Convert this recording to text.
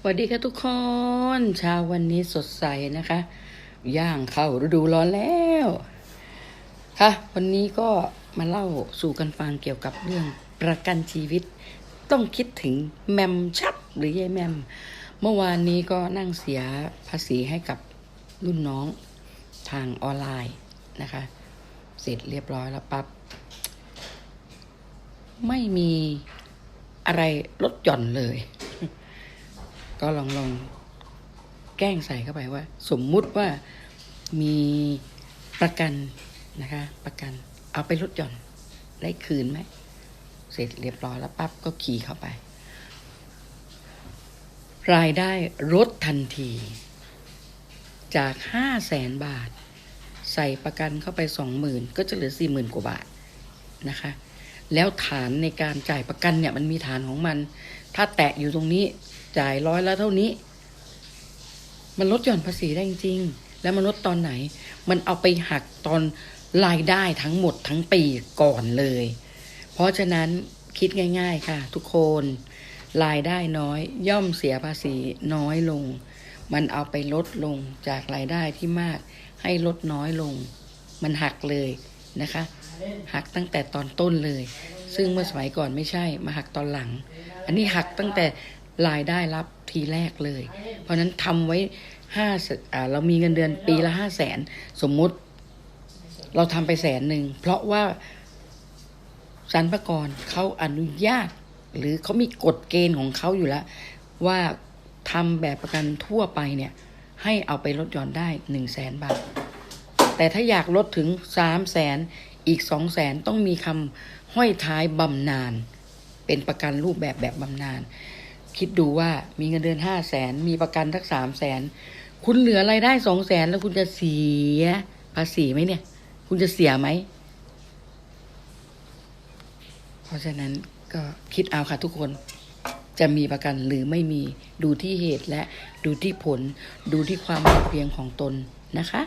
สวัสดีค่ะทุกคนเช้าวันนี้สดใสนะคะ ย่างเข้าฤดูร้อนแล้วค่ะวันนี้ก็มาเล่าสู่กันฟังเกี่ยวกับเรื่องประกันชีวิต ต้องคิดถึงแมมชัดหรือยายแมม เมื่อวานนี้ก็นั่งเสียภาษีให้กับรุ่นน้องทางออนไลน์นะคะ เสร็จเรียบร้อยแล้วปับ๊บไม่มีอะไรลดหย่อนเลย ก็ลองลองแกล้งใส่เข้าไปว่า สมมุติว่ามีประกันนะคะ ประกันเอาไปลดหย่อนได้คืนไหม เสร็จเรียบร้อยแล้วปั๊บก็ขี่เข้าไป รายได้ลดทันที จากห้าแสนบาท ใส่ประกันเข้าไปสองหมื่นก็จะเหลือสี่หมื่นกว่าบาทนะคะ แล้วฐานในการจ่ายประกันเนี่ยมันมีฐานของมัน ถ้าแตะอยู่ตรงนี้ จ่ายร้อยละเท่านี้ มันลดหย่อนภาษีได้จริงๆ แล้วมันลดตอนไหน มันเอาไปหักตอนรายได้ทั้งหมดทั้งปีก่อนเลย เพราะฉะนั้นคิดง่าย ๆ ค่ะ ทุกคน รายได้น้อยย่อมเสียภาษีน้อยลง มันเอาไปลดลงจากรายได้ที่มากให้ลดน้อยลง มันหักเลยนะคะ หักตั้งแต่ตอนต้นเลย ซึ่งเมื่อสมัยก่อนไม่ใช่มาหักตอนหลัง อันนี้หักตั้งแต่ รายได้รับทีแรกเลย เพราะนั้นทำไว้ห้าอ่าเรามีเงินเดือนปีละห้าแสนสมมุติ เราทำไปแสนหนึ่ง เพราะว่าสรรพากรเขาอนุญาต หรือเขามีกฎเกณฑ์ของเขาอยู่แล้ว ว่าทำแบบประกันทั่วไปเนี่ย ให้เอาไปลดหย่อนได้หนึ่งแสนบาท แต่ถ้าอยากลดถึงสามแสนอีกสองแสนต้องมีคำห้อยท้ายบำนาญเป็นประกันรูปแบบแบบบำนาญ คิดดูว่ามีเงินเดือนห้าแสนมีประกันทักสามแสนคุณเหลือรายได้สองแสนแล้วคุณจะเสียภาษีไหมเนี่ย คุณจะเสียไหม เพราะฉะนั้นก็คิดเอาค่ะทุกคน จะมีประกันหรือไม่มีดูที่เหตุและดูที่ผล ดูที่ความพอเพียงของตนนะคะ